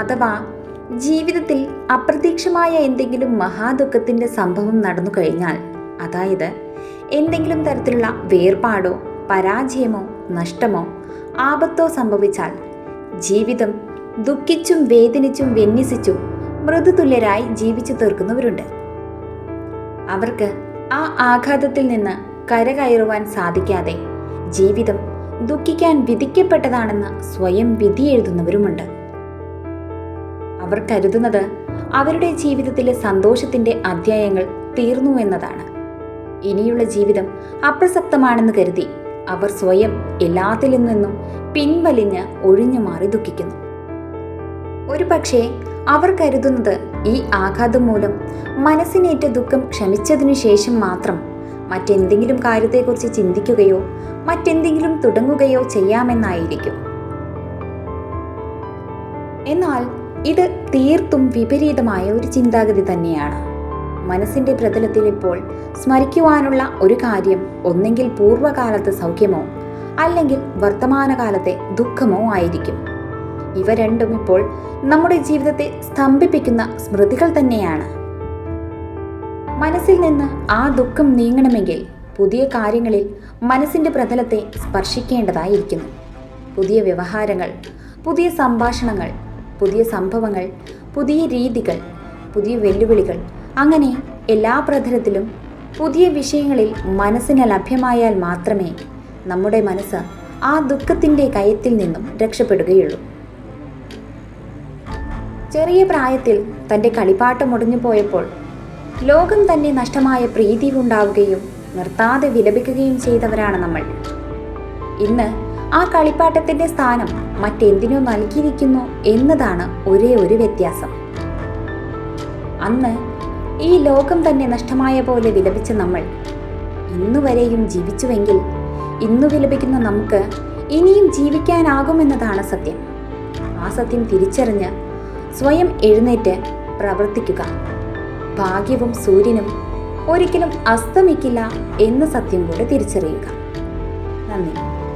അഥവാ ജീവിതത്തിൽ അപ്രതീക്ഷമായ എന്തെങ്കിലും മഹാദുഃഖത്തിന്റെ സംഭവം നടന്നു കഴിഞ്ഞാൽ അതായത് എന്തെങ്കിലും തരത്തിലുള്ള വേർപാടോ പരാജയമോ നഷ്ടമോ ആപത്തോ സംഭവിച്ചാൽ ജീവിതം ദുഃഖിച്ചും വേദനിച്ചും വിന്യസിച്ചും മൃദുതുല്യരായി ജീവിച്ചു തീർക്കുന്നവരുണ്ട്. അവർക്ക് ആ ആഘാതത്തിൽ നിന്ന് കരകയറുവാൻ സാധിക്കാതെ ജീവിതം ദുഃഖിക്കാൻ വിധിക്കപ്പെട്ടതാണെന്ന് സ്വയം വിധി എഴുതുന്നവരുമുണ്ട് അവർ കരുതുന്നത് അവരുടെ ജീവിതത്തിലെ സന്തോഷത്തിന്റെ അധ്യായങ്ങൾ തീർന്നു എന്നതാണ്. ഇനിയുള്ള ജീവിതം അപ്രസക്തമാണെന്ന് കരുതി അവർ സ്വയം എല്ലാത്തിൽ നിന്നും പിൻവലിഞ്ഞ് ഒഴിഞ്ഞു മാറി ദുഃഖിക്കുന്നു. ഒരു പക്ഷേ അവർ കരുതുന്നത് ഈ ആഘാതം മൂലം മനസ്സിനേറ്റ ദുഃഖം ക്ഷമിച്ചതിനു ശേഷം മാത്രം മറ്റെന്തെങ്കിലും കാര്യത്തെക്കുറിച്ച് ചിന്തിക്കുകയോ മറ്റെന്തെങ്കിലും തുടങ്ങുകയോ ചെയ്യാമെന്നായിരിക്കും. എന്നാൽ ഇത് തീർത്തും വിപരീതമായ ഒരു ചിന്താഗതി തന്നെയാണ്. മനസ്സിന്റെ പ്രതലത്തിൽ ഇപ്പോൾ സ്മരിക്കുവാനുള്ള ഒരു കാര്യം ഒന്നെങ്കിൽ പൂർവകാലത്തെ സൗഖ്യമോ അല്ലെങ്കിൽ വർത്തമാനകാലത്തെ ദുഃഖമോ ആയിരിക്കും. ഇവ രണ്ടും ഇപ്പോൾ നമ്മുടെ ജീവിതത്തെ സ്തംഭിപ്പിക്കുന്ന സ്മൃതികൾ തന്നെയാണ്. മനസ്സിൽ നിന്ന് ആ ദുഃഖം നീങ്ങണമെങ്കിൽ പുതിയ കാര്യങ്ങളിൽ മനസ്സിന്റെ പ്രതലത്തെ സ്പർശിക്കേണ്ടതായിരിക്കുന്നു. പുതിയ വ്യവഹാരങ്ങൾ പുതിയ സംഭാഷണങ്ങൾ പുതിയ സംഭവങ്ങൾ പുതിയ രീതികൾ പുതിയ വെല്ലുവിളികൾ. അങ്ങനെ എല്ലാ പ്രതലത്തിലും പുതിയ വിഷയങ്ങളിൽ മനസ്സിന് ലഭ്യമായാൽ മാത്രമേ നമ്മുടെ മനസ്സ് ആ ദുഃഖത്തിന്റെ കയത്തിൽ നിന്നും രക്ഷപ്പെടുകയുള്ളൂ. ചെറിയ പ്രായത്തിൽ തന്റെ കളിപ്പാട്ടം ഒടിഞ്ഞു പോയപ്പോൾ ലോകം തന്നെ നഷ്ടമായ പ്രീതി ഉണ്ടാവുകയും നിർത്താതെ വിലപിക്കുകയും ചെയ്തവരാണ് നമ്മൾ. ഇന്ന് ആ കളിപ്പാട്ടത്തിന്റെ സ്ഥാനം മറ്റെന്തിനോ നൽകിയിരിക്കുന്നു എന്നതാണ് ഒരേ ഒരു വ്യത്യാസം. അന്ന് ഈ ലോകം തന്നെ നഷ്ടമായ പോലെ വിലപിച്ച നമ്മൾ ഇന്നുവരെയും ജീവിച്ചുവെങ്കിൽ ഇന്നു വിലപിക്കുന്ന നമുക്ക് ഇനിയും ജീവിക്കാനാകുമെന്നതാണ് സത്യം. ആ സത്യം തിരിച്ചറിഞ്ഞ് സ്വയം എഴുന്നേറ്റ് പ്രവർത്തിക്കുക. ഭാഗ്യവും സൂര്യനും ഒരിക്കലും അസ്തമിക്കില്ല എന്ന സത്യം കൂടെ തിരിച്ചറിയുക. നന്ദി.